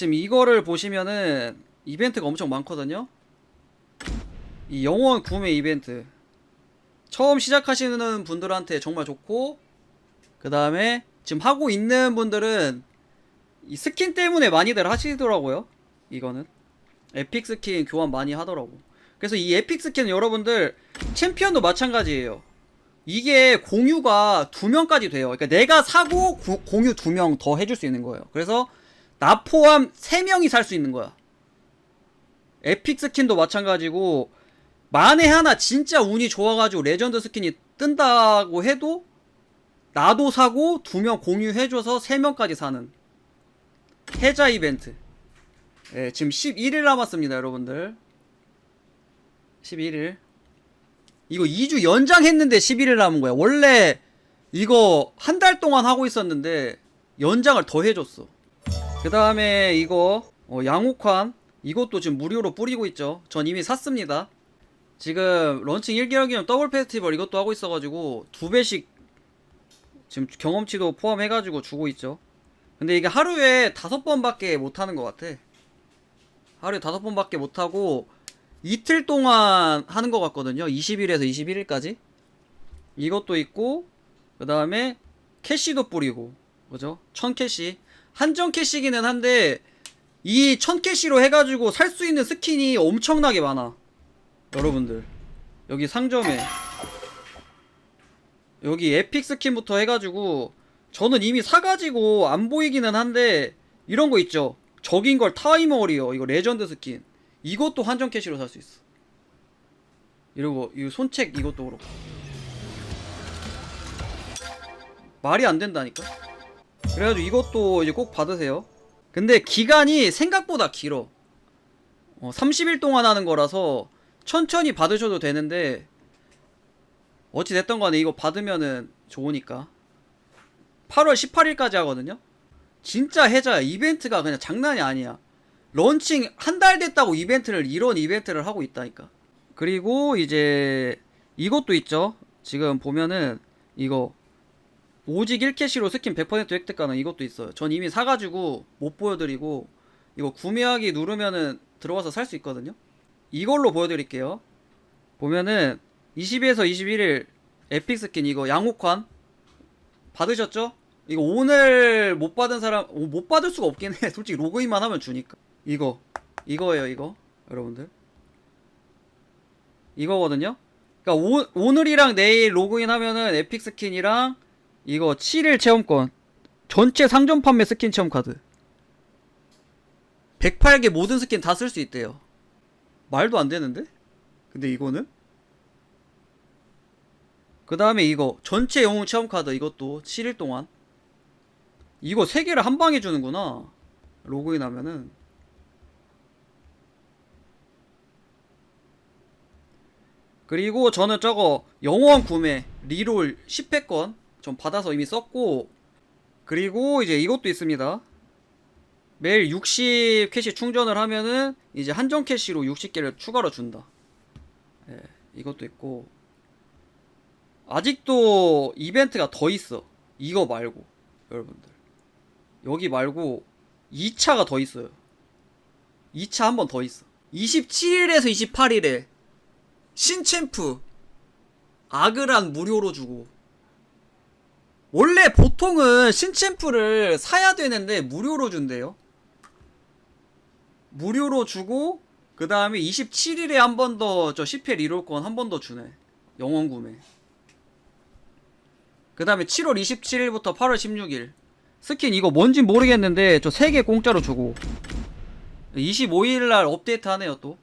지금 이거를 보시면은 이벤트가 엄청 많거든요. 이 영원 구매 이벤트. 처음 시작하시는 분들한테 정말 좋고 그 다음에 지금 하고 있는 분들은 이 스킨 때문에 많이들 하시더라고요. 이거는 에픽 스킨 교환 많이 하더라고. 그래서 이 에픽 스킨은 여러분들 챔피언도 마찬가지예요. 이게 공유가 두 명까지 돼요. 그러니까 내가 사고 구- 공유 두 명 더 해줄 수 있는 거예요. 그래서 나 포함 세 명이 살 수 있는 거야. 에픽 스킨도 마찬가지고 만에 하나 진짜 운이 좋아가지고 레전드 스킨이 뜬다고 해도 나도 사고 두 명 공유해줘서 세 명까지 사는 해자 이벤트. 예, 지금 11일 남았습니다, 여러분들. 11일. 이거 2주 연장했는데 11일 남은 거야. 원래 이거 한 달 동안 하고 있었는데 연장을 더 해줬어. 그 다음에 이거 어, 양옥환 이것도 지금 무료로 뿌리고 있죠. 전 이미 샀습니다. 지금 런칭 1개월 기념 더블 페스티벌 이것도 하고 있어가지고 두 배씩 지금 경험치도 포함해가지고 주고 있죠. 근데 이게 하루에 다섯 번밖에 못 하는 것 같아. 하루에 다섯 번밖에 못 하고 이틀 동안 하는 것 같거든요. 20일에서 21일까지. 이것도 있고 그 다음에 캐시도 뿌리고 그죠? 천 캐시 한정 캐시기는 한데 이 천 캐시로 해가지고 살 수 있는 스킨이 엄청나게 많아. 여러분들 여기 상점에 여기 에픽 스킨부터 해가지고 저는 이미 사가지고 안 보이기는 한데 이런 거 있죠. 적인 걸 타이머리요. 이거 레전드 스킨. 이것도 한정 캐시로 살 수 있어. 이러고 이 손책 이것도 그렇고 말이 안 된다니까. 그래가지고 이것도 이제 꼭 받으세요. 근데 기간이 생각보다 길어. 어, 30일 동안 하는 거라서 천천히 받으셔도 되는데 어찌 됐던 간에 이거 받으면은 좋으니까 8월 18일까지 하거든요. 진짜 해자야. 이벤트가 그냥 장난이 아니야. 런칭 한 달 됐다고 이벤트를 이런 이벤트를 하고 있다니까. 그리고 이제 이것도 있죠. 지금 보면은 이거 오직 1캐시로 스킨 100% 획득 가능 이것도 있어요. 전 이미 사가지고 못 보여드리고 이거 구매하기 누르면은 들어가서 살 수 있거든요. 이걸로 보여드릴게요. 보면은 20에서 21일 에픽 스킨 이거 양옥환 받으셨죠? 이거 오늘 못 받은 사람 오, 못 받을 수가 없긴 해. 솔직히 로그인만 하면 주니까. 이거 이거예요 이거 여러분들 이거거든요. 그러니까 오, 오늘이랑 내일 로그인 하면은 에픽 스킨이랑 이거 7일 체험권 전체 상점 판매 스킨 체험 카드 108개 모든 스킨 다 쓸 수 있대요. 말도 안 되는데? 근데 이거는? 그 다음에 이거 전체 영웅 체험 카드 이것도 7일 동안 이거 3개를 한 방에 주는구나 로그인 하면은 그리고 저는 저거 영원 구매 리롤 10회권 좀 받아서 이미 썼고 그리고 이제 이것도 있습니다. 매일 60 캐시 충전을 하면은 이제 한정 캐시로 60개를 추가로 준다. 예, 이것도 있고. 아직도 이벤트가 더 있어. 이거 말고 여러분들. 여기 말고 2차가 더 있어요. 2차 한 번 더 있어. 27일에서 28일에 신챔프 아그란 무료로 주고 원래 보통은 신챔프를 사야 되는데 무료로 준대요. 무료로 주고 그 다음에 27일에 한 번 더 저 10회 리롤권 한 번 더 주네. 영원 구매. 그 다음에 7월 27일부터 8월 16일. 스킨 이거 뭔진 모르겠는데 저 3개 공짜로 주고. 25일날 업데이트 하네요 또.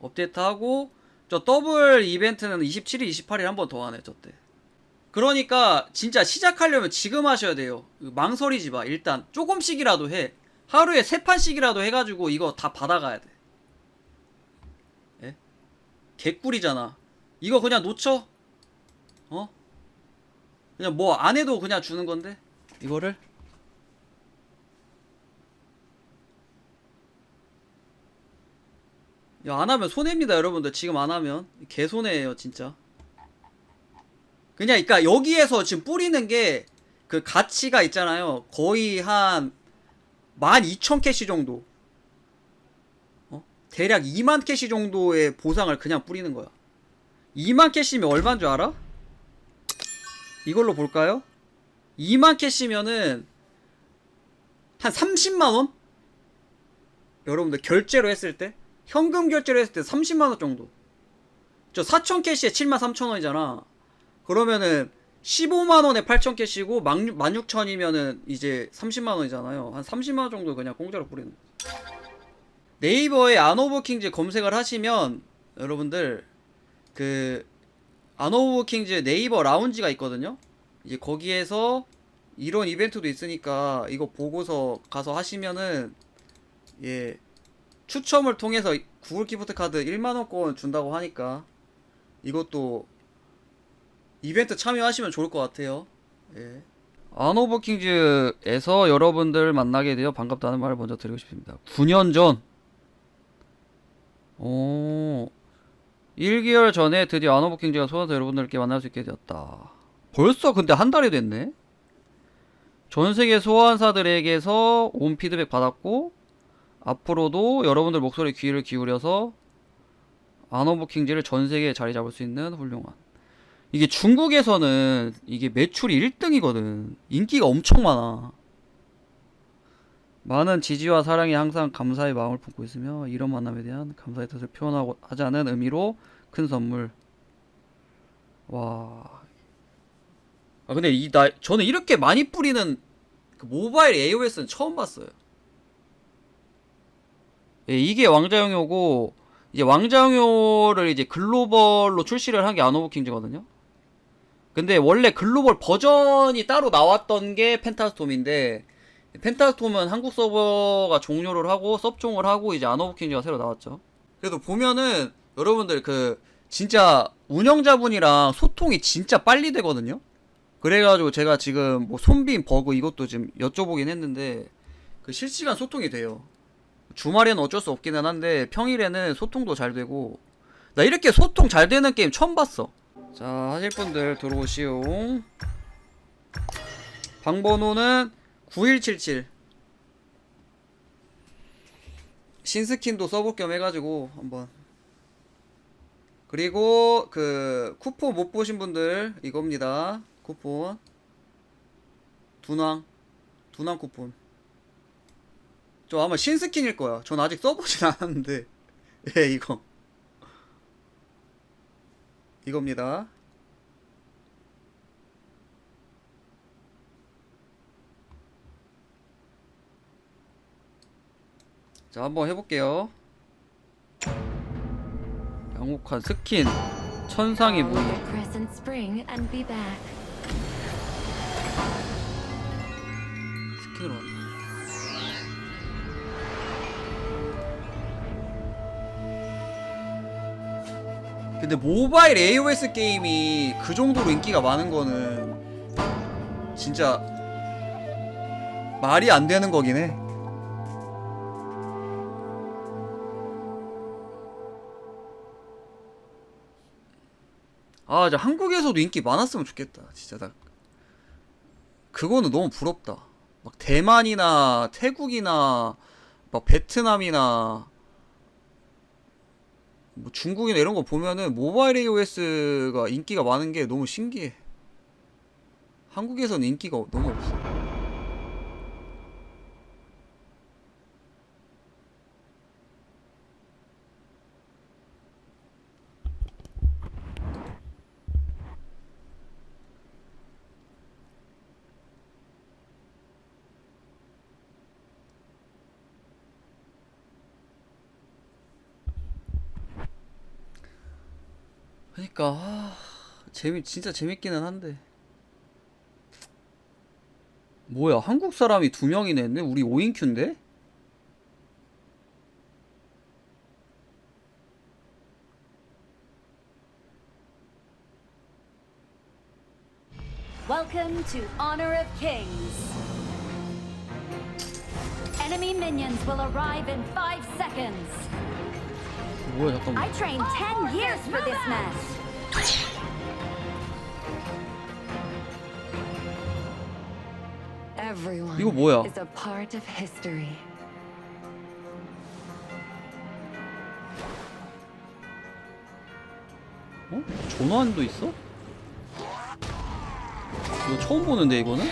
업데이트 하고 저 더블 이벤트는 27일 28일 한 번 더 하네 저때 그러니까 진짜 시작하려면 지금 하셔야 돼요 망설이지 마 일단 조금씩이라도 해 하루에 세 판씩이라도 해가지고 이거 다 받아가야 돼 예? 개꿀이잖아 이거 그냥 놓쳐 어? 그냥 뭐 안 해도 그냥 주는 건데 이거를 야, 안 하면 손해입니다, 여러분들. 지금 안 하면. 개손해예요, 진짜. 그냥, 그니까, 여기에서 지금 뿌리는 게, 그 가치가 있잖아요. 거의 한, 12,000 캐시 정도. 어? 대략 2만 캐시 정도의 보상을 그냥 뿌리는 거야. 2만 캐시면 얼마인 줄 알아? 이걸로 볼까요? 2만 캐시면은 한 30만 원? 여러분들 결제로 했을 때 현금 결제로 했을 때 30만 원 정도. 저 4천 캐시에 7만 3천 원이잖아. 그러면은 15만 원에 8천 캐시고 16,000이면은 이제 30만 원이잖아요. 한 30만 원 정도 그냥 공짜로 뿌리는. 네이버에 아노브 킹즈 검색을 하시면 여러분들 그 아노브 킹즈 네이버 라운지가 있거든요. 이제 거기에서 이런 이벤트도 있으니까 이거 보고서 가서 하시면은 예 추첨을 통해서 구글 기프트 카드 1만 원권 준다고 하니까 이것도 이벤트 참여하시면 좋을 것 같아요. 예. 아노버 킹즈에서 여러분들 만나게 되어 반갑다는 말을 먼저 드리고 싶습니다. 9년 전. 오. 1개월 전에 드디어 아노버 킹즈가 소환해서 여러분들께 만날 수 있게 되었다. 벌써 근데 한 달이 됐네? 전 세계 소환사들에게서 온 피드백 받았고, 앞으로도 여러분들 목소리에 귀를 기울여서 아노버 킹즈를 전 세계에 자리 잡을 수 있는 훌륭한. 이게 중국에서는 이게 매출이 1등이거든. 인기가 엄청 많아. 많은 지지와 사랑에 항상 감사의 마음을 품고 있으며 이런 만남에 대한 감사의 뜻을 표현하고 하자는 의미로 큰 선물. 와. 아 근데 이 나 저는 이렇게 많이 뿌리는 그 모바일 AOS는 처음 봤어요. 예, 이게 왕자영효고 이제 왕자영효를 이제 글로벌로 출시를 한 게 아노브 킹즈거든요. 근데 원래 글로벌 버전이 따로 나왔던 게 펜타스톰인데 펜타스톰은 한국 서버가 종료를 하고 섭종을 하고 이제 아노브 킹즈가 새로 나왔죠. 그래도 보면은 여러분들 그 진짜 운영자분이랑 소통이 진짜 빨리 되거든요. 그래가지고 제가 지금 뭐 손빈 버그 이것도 지금 여쭤보긴 했는데 그 실시간 소통이 돼요. 주말에는 어쩔 수 없기는 한데 평일에는 소통도 잘 되고 나 이렇게 소통 잘 되는 게임 처음 봤어. 자 하실 분들 들어오시오. 방번호는 9177. 신스킨도 써볼 겸 해가지고 한번. 그리고 그 쿠폰 못 보신 분들 이겁니다. 쿠폰. 두낭. 두낭 쿠폰. 저 아마 신스킨일 거야. 전 아직 써보진 않았는데. 예, 이거. 이겁니다. 자, 한번 해볼게요. 양혹한 스킨. 천상의 back. 스킨으로 근데 모바일 AOS 게임이 그 정도로 인기가 많은 거는 진짜 말이 안 되는 거긴 해. 아, 저 한국에서도 인기 많았으면 좋겠다. 진짜 나 그거는 너무 부럽다. 막 대만이나 태국이나 막 베트남이나 뭐 중국이나 이런 거 보면은 모바일 AOS가 인기가 많은 게 너무 신기해. 한국에서는 인기가 너무 없어. 그러니까 아, 재미 진짜 재밌기는 한데 뭐야 한국 사람이 두 명이나 했네 우리 5인 큐인데 Welcome to Honor of Kings. Enemy minions will arrive in five seconds. 뭐야 잠깐만 I trained 10 years for this match. Everyone 이거 뭐야? is a part of history. 어? 전환도 있어? 이거 처음 보는데 이거는?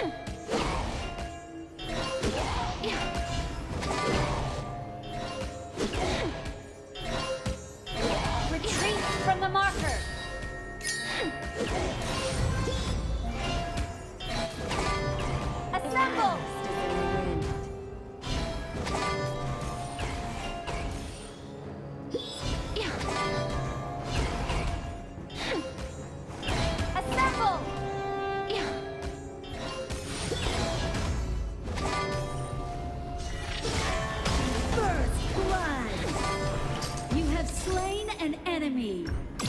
An enemy. I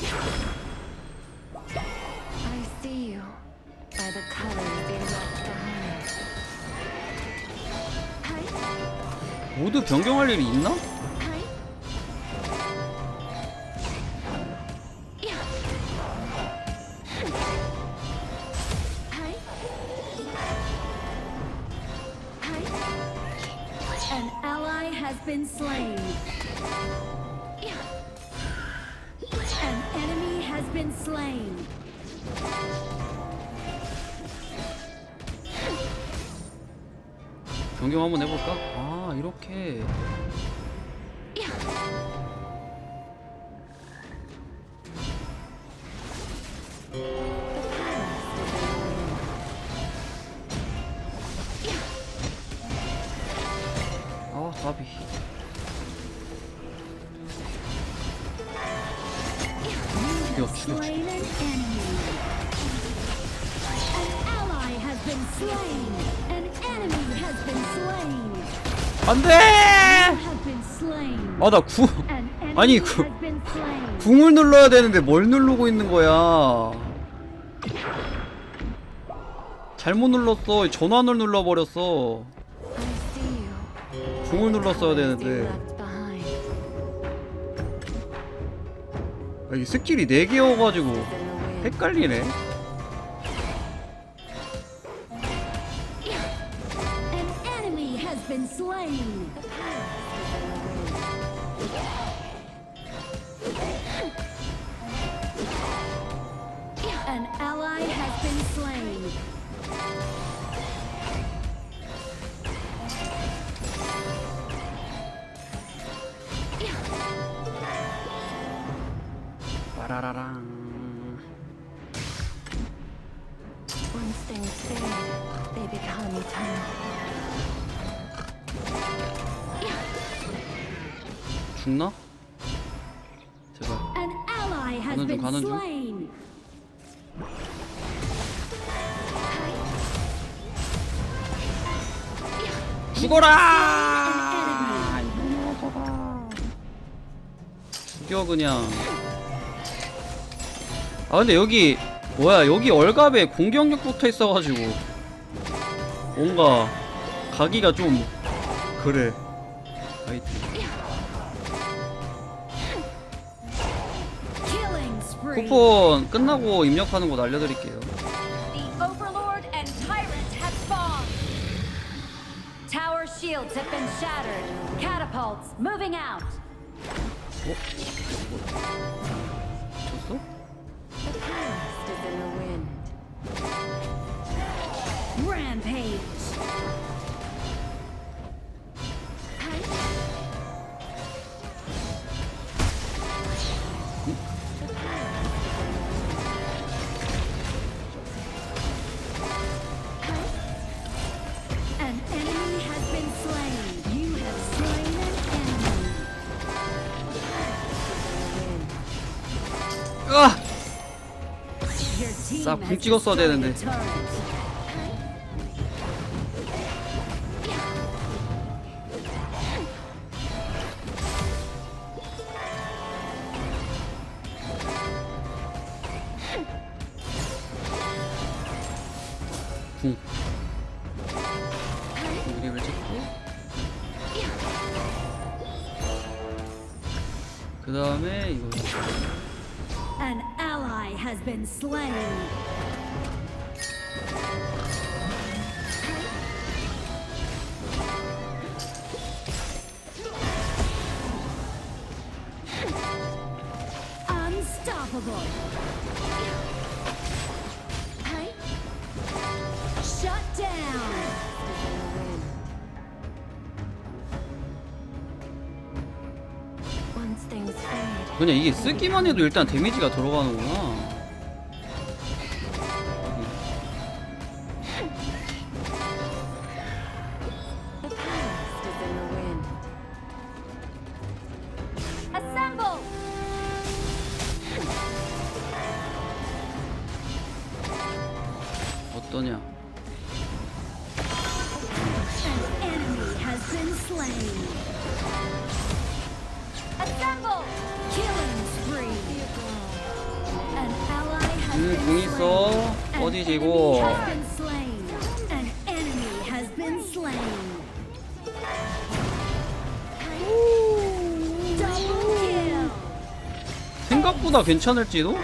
see you by the colors they left behind. Hi, 모두 변경할 일이 있나? Been slain. 변경 한번 해볼까? 아 이렇게. 아 나비 Slain an enemy. An ally has been slain. An enemy has been slain. 안돼! Has been slain. 아 나 구 An enemy 아니, 그- has been slain. 궁을 눌러야 되는데 뭘 누르고 있는 거야 잘못 눌렀어 전환을 눌러버렸어 I see you. 궁을 눌렀어야 되는데 아, 이 스킬이 4개여가지고 In the wind. 헷갈리네. An ally has been slain. They become eternal. 죽나? 제발 An ally has 가는 중, been 가는 중. slain. 죽어라! 죽여 그냥 아 근데 여기 뭐야 여기 얼갑에 공격력 붙어 있어가지고 뭔가 가기가 좀 그래 아이템. 쿠폰 끝나고 입력하는 곳 알려드릴게요 The Overlord and Tyrant have spawned. Tower shields have been shattered. Catapults moving out. 졌어? 궁 찍었어야 되는데. 그 다음에 이거 has been slain. Unstoppable. Shut down. 그냥 이게 쓰기만 해도 일단 데미지가 들어가는구나 생각보다 괜찮을지도?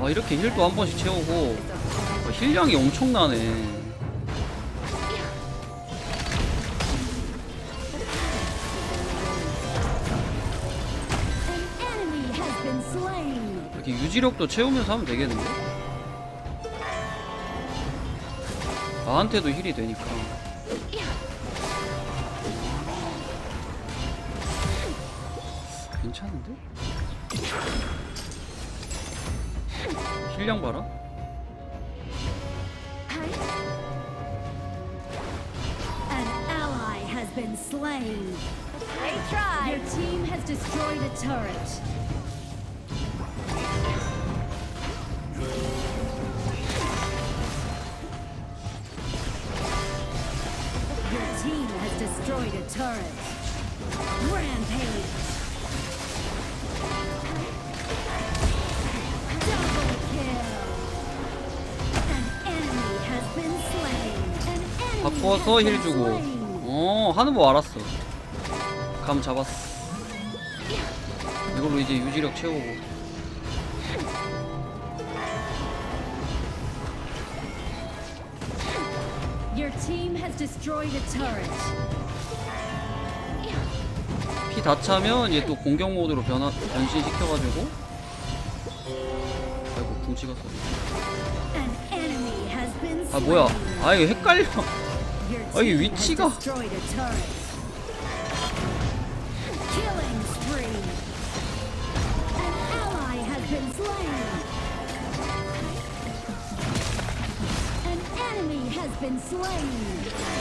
아 이렇게 힐도 한 번씩 채우고 어, 힐량이 엄청나네. 이렇게 유지력도 채우면서 하면 되겠는데? 나한테도 힐이 되니까 괜찮은데? 힐량 봐라 An ally has been slain. They tried. Your team has destroyed a turret. Destroyed a turret. Rampage. Double kill. An enemy has been slain. An enemy 바꿔서 has 힐 been 주고 slain. 어 하는 거 알았어 감 잡았어 이걸로 이제 유지력 채우고 Your team has destroyed a turret. 피다 차면 얘 또 공격 모드로 변화 변신시켜가지고 아이고 궁 찍었어 아. 뭐야 아 이거 헷갈려 아, 이게 위치가-. An enemy has been slain.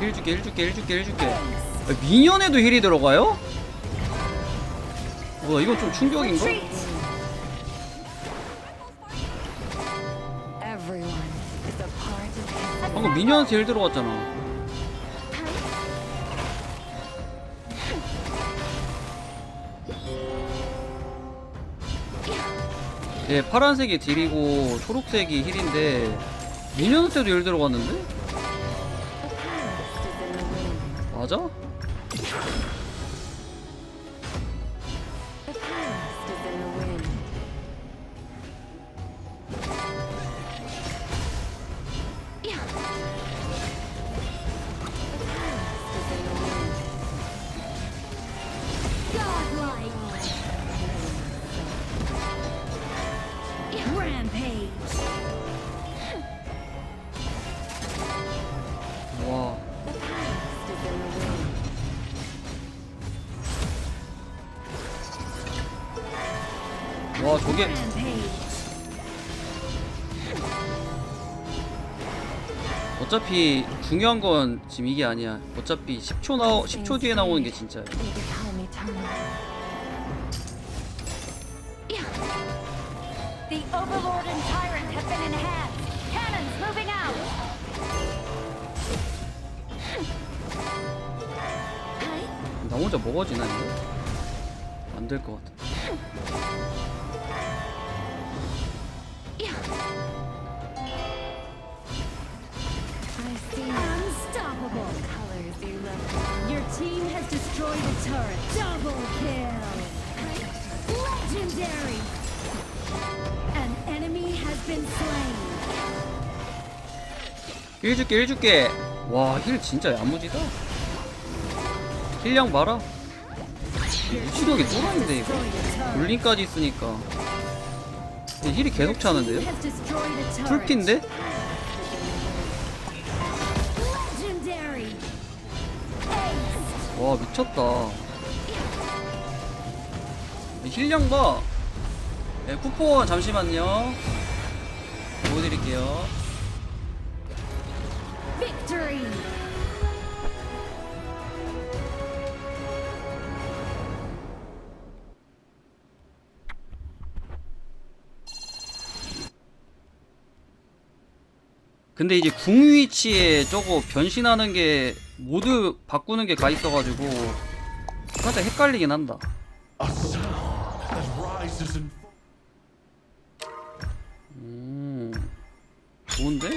힐 줄게 힐 줄게 힐 줄게 힐 줄게. 아, 미니언에도 힐이 들어가요? 뭐야 이건 좀 충격인가? 방금 미니언한테 힐 들어갔잖아 얘 파란색이 딜이고 초록색이 힐인데 미니언한테도 힐 들어갔는데? 맞아? Rampage. 어차피 중요한 건 지금 이게 아니야 어차피 10초 나 10초 뒤에 나오는 게 진짜야. 나 혼자 먹어지나 이거? 안될 것 같아 Unstoppable. colors erode. Your team has destroyed a turret. Double kill. Legendary. An enemy has been slain. 힐 줄게 힐 줄게 와힐 진짜 야무지다 힐량 봐라 무치력이 또라인데 이거. 울림까지 있으니까 힐이 계속 차는데요? 풀피인데? 와 미쳤다. 힐량 봐. 네, 쿠폰 잠시만요. 보여드릴게요 근데 이제 궁 위치에 저거 변신하는 게 모두 바꾸는 게 가 있어가지고 살짝 헷갈리긴 한다 음 좋은데?